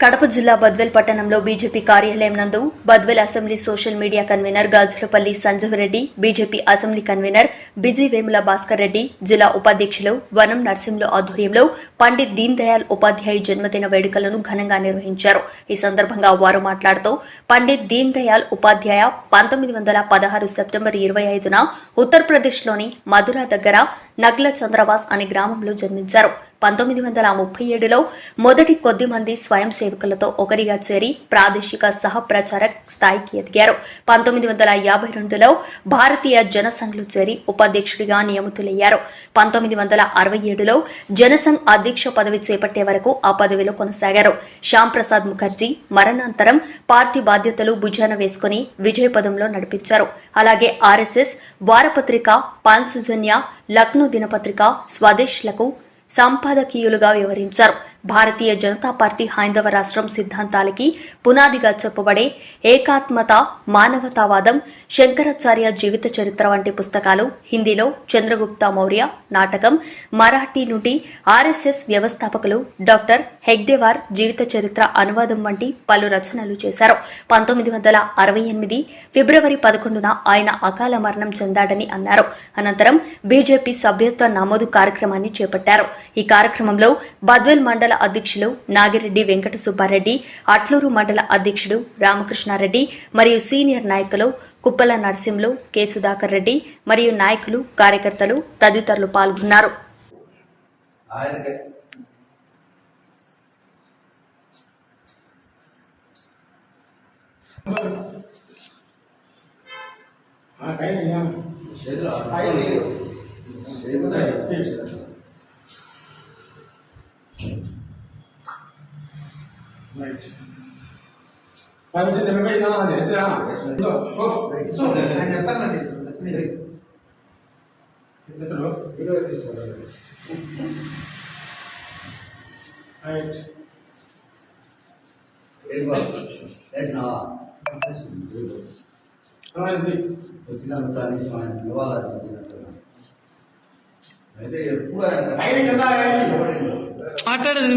కడప జిల్లా బద్వేల్ పట్టణంలో బీజేపీ కార్యాలయం నందు Badvel assembly social media convener Gajulapalli Sanjeev Reddy BJP assembly convener busy Vemula Bhaskar Reddy జిల్లా ఉపాధ్యక్షులు వనం నర్సింహుల ఆధ్వర్యంలో పండిత్ దీన్ దయాళ్ ఉపాధ్యాయ జన్మదిన వేడుకలను ఘనంగా నిర్వహించారు. ఈ సందర్భంగా వారు మాట్లాడుతూ పండిత్ దీన్ దయాళ్ ఉపాధ్యాయ పంతొమ్మిది వందల పదహారు సెప్టెంబర్ ఇరవై ఐదున ఉత్తరప్రదేశ్లోని మధుర దగ్గర నగ్ల చంద్రవాస్ అనే గ్రామంలో జన్మించారు. పంతొమ్మిది వందల ముప్పై ఏడులో మొదటి కొద్ది మంది స్వయం సేవకులతో ఒకరిగా చేరి ప్రాదేశిక సహ ప్రచారక్ స్థాయికి ఎదిగారు. పంతొమ్మిది వందల యాభై రెండులో భారతీయ జనసంఘ్లో చేరి ఉపాధ్యక్షుడిగా నియమితులయ్యారు. పంతొమ్మిది వందల అరవై ఏడులో జనసంఘ్ అధ్యక్ష పదవి చేపట్టే వరకు ఆ పదవిలో కొనసాగారు. శ్యామ్ ప్రసాద్ ముఖర్జీ మరణాంతరం పార్టీ బాధ్యతలు భుజాన వేసుకుని విజయపదంలో నడిపించారు. అలాగే ఆర్ఎస్ఎస్ వారపత్రిక పాన్సుజన్య లక్నో దినపత్రిక స్వదేశ్లకు సంపాదకీయులుగా వివరించారు. భారతీయ జనతా పార్టీ హైందవ రాష్ట్రం సిద్ధాంతాలకి పునాదిగా చెప్పబడే ఏకాత్మత మానవతావాదం శంకరాచార్య జీవిత చరిత్ర వంటి పుస్తకాలు హిందీలో చంద్రగుప్త మౌర్య నాటకం మరాఠీ నుండి ఆర్ఎస్ఎస్ వ్యవస్థాపకులు డాక్టర్ హెగ్డేవార్ జీవిత చరిత్ర అనువాదం వంటి పలు రచనలు చేశారు. పంతొమ్మిది వందల అరవై ఎనిమిది ఫిబ్రవరి పదకొండున ఆయన అకాల మరణం చెందాడని అన్నారు. అనంతరం బీజేపీ సభ్యత్వ నమోదు కార్యక్రమాన్ని చేపట్టారు. ఈ కార్యక్రమంలో బద్వెల్ మండల అధ్యక్షులు నాగిరెడ్డి వెంకట సుబ్బారెడ్డి అట్లూరు మండల అధ్యక్షుడు రామకృష్ణారెడ్డి మరియు సీనియర్ నాయకులు కుప్పల నరసింహులు కె. సుధాకర్ రెడ్డి మరియు నాయకులు కార్యకర్తలు తదితరులు పాల్గొన్నారు. right. 百分之两百刚好年这样，不不，做的人家占了你，对。那什么？一个就是。Right. এইবার এস না అలాంటి వచ్చిన దాన్ని ఆయన ఇవ్వాలి అయితే ఎప్పుడు ఆయన మాట్లాడదు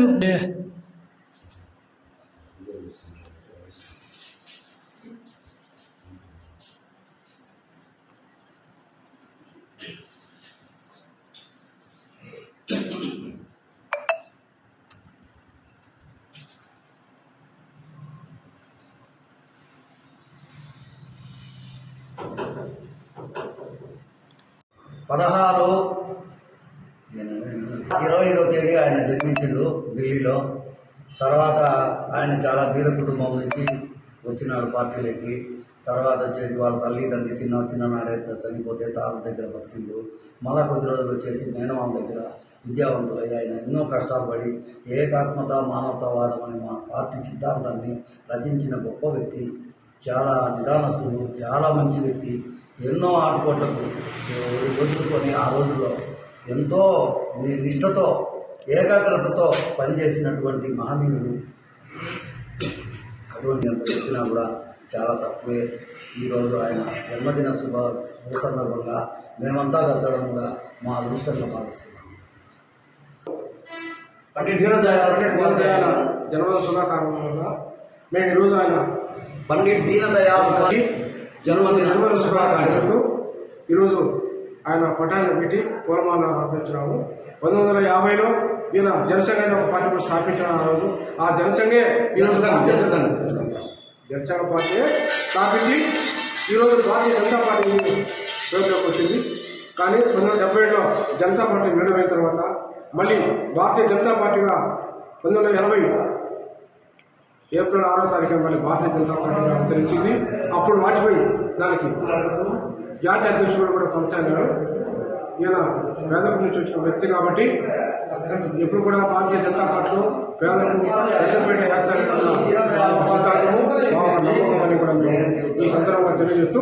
పదహారు ఇరవై ఐదవ తేదీ ఆయన జన్మించిండు ఢిల్లీలో. తర్వాత ఆయన చాలా బీద కుటుంబం నుంచి వచ్చినాడు పార్టీలోకి. తర్వాత వచ్చేసి వాళ్ళ తండ్రి చిన్న చిన్ననాడే చనిపోతే తాత దగ్గర బతికిండు. మళ్ళా కొద్ది రోజులు వచ్చేసి మేనమామ దగ్గర విద్యావంతులై ఆయన ఎన్నో కష్టాలు పడి ఏకాత్మత మానవతావాదం అనే మా పార్టీ సిద్ధాంతాన్ని రచించిన గొప్ప వ్యక్తి చాలా నిదానస్తుడు చాలా మంచి వ్యక్తి. ఎన్నో ఆటుపోట్లకు వదులుకొని ఆ రోజుల్లో ఎంతో ని- నిష్ఠతో ఏకాగ్రతతో పనిచేసినటువంటి మహనీయుడు. అటువంటి అంత చెప్పినా కూడా చాలా తక్కువే. ఈరోజు ఆయన జన్మదిన శుభ శుభ సందర్భంగా మేమంతా వచ్చడం కూడా మా అదృష్టంగా భావిస్తున్నాము. పండిట్ దీనదయాళ్ జన్మదిన శుభాకాంక్షలు. మేము ఈరోజు ఆయన పండిట్ దీనదయాళ్ ఉపాధ్యాయ జన్మదిన జన్మదిన శుభాకాంక్షలు శుభాకాంక్షలతో ఈరోజు ఆయన పటాన్ని పెట్టి పూలమాల అర్పించినాము. పంతొమ్మిది వందల యాభైలో ఈయన జనసంఘ అనే ఒక పార్టీ కూడా స్థాపించిన ఆ రోజు. ఆ జనసంఘే జనసంఘ్ జనసంఘ్. జనసంఘ పార్టీ స్థాపించి ఈరోజు భారతీయ జనతా పార్టీ రోడ్లోకి వచ్చింది. కానీ పంతొమ్మిది వందల డెబ్బై ఏడులో జనతా పార్టీ విడుదలైన తర్వాత మళ్ళీ భారతీయ జనతా పార్టీగా పంతొమ్మిది వందల ఎనభై ఏప్రిల్ ఆరో తారీఖున మళ్ళీ భారతీయ జనతా పార్టీగా అవతరించింది అప్పుడు వాటిపై దానికి జాతీయ అధ్యక్షుడు కూడా కొనసాగారు ఈయన పేదల నుంచి వచ్చిన వ్యక్తి కాబట్టి ఎప్పుడు కూడా భారతీయ జనతా పార్టీలో పేదలకు పెద్దపేట వేస్తారని కూడా నమ్మకం అని కూడా మేము ఈ సందర్భంగా తెలియజేస్తూ